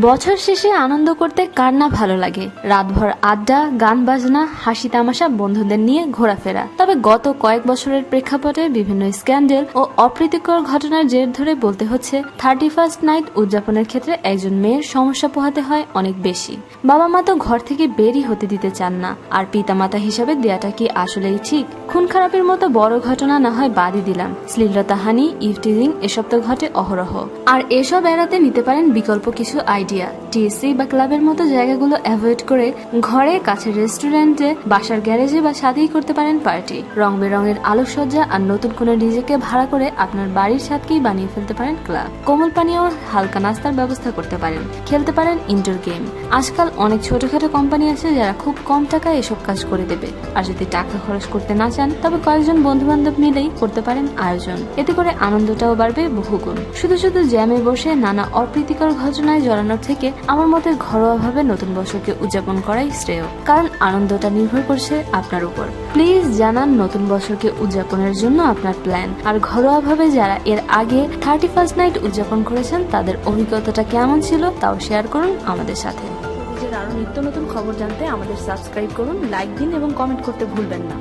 বছর শেষে আনন্দ করতে কার না ভালো লাগে? রাতভর আড্ডা, গান বাজনা, হাসি তামাশা বন্ধুদের নিয়ে ঘোরাফেরা। তবে গত কয়েক বছরের প্রেক্ষাপটে বিভিন্ন স্ক্যান্ডেল ও অপ্রীতিকর ঘটনার জের ধরে বলতে হচ্ছে, থার্টি ফার্স্ট নাইট উদযাপনের ক্ষেত্রে একজন মেয়ের সমস্যা পোহাতে হয় অনেক বেশি। বাবা মা তো ঘর থেকে বেরই হতে দিতে চান না। আর পিতামাতা হিসাবে দেয়াটা কি আসলেই ঠিক? খুন খারাপের মতো বড় ঘটনা না হয় বাদই দিলাম। শ্লীলতাহানি ইভটিজিং এসব তো ঘটে অহরহ। আর এসব এড়াতে নিতে পারেন বিকল্প কিছু আইডিয়া টিএসসি বা ক্লাবের মতো জায়গাগুলো অ্যাভয়েড করে ঘরে, কাছের রেস্টুরেন্টে বাসার গ্যারেজে বা সাথেই করতে পারেন পার্টি রং বেরঙের আলোকসজ্জা আর নতুন কোনো ডিজেকে ভাড়া করে আপনার বাড়ির ছাদকেই বানিয়ে ফেলতে পারেন ক্লাব কোমল পানীয়, হালকা নাস্তার ব্যবস্থা করতে পারেন। খেলতে পারেন ইনডোর গেম আজকাল অনেক ছোটখাটো কোম্পানি আছে যারা খুব কম টাকায় এসব কাজ করে দেবে। আর যদি টাকা খরচ করতে না চান, তবে কয়েকজন বন্ধু বান্ধব মিলেই করতে পারেন আয়োজন। এতে করে আনন্দটাও বাড়বে বহুগুণ। শুধু শুধু জ্যামে বসে নানা অপ্রীতিকর ঘটনায় জড়ানোর থেকে আমার মতে ঘরোয়াভাবে নতুন বছরকে উদযাপন করাই শ্রেয়। কারণ আনন্দটা নির্ভর করছে আপনার উপর। প্লিজ জানান নতুন বছরকে উদযাপনের জন্য আপনার প্ল্যান। আর ঘরোয়াভাবে যারা এর আগে থার্টি ফার্স্ট নাইট উদযাপন করেছেন, তাদের অভিজ্ঞতাটা কেমন ছিল তাও শেয়ার করুন আমাদের সাথে। আরও নিত্য নতুন খবর জানতে আমাদের সাবস্ক্রাইব করুন, লাইক দিন এবং কমেন্ট করতে ভুলবেন না।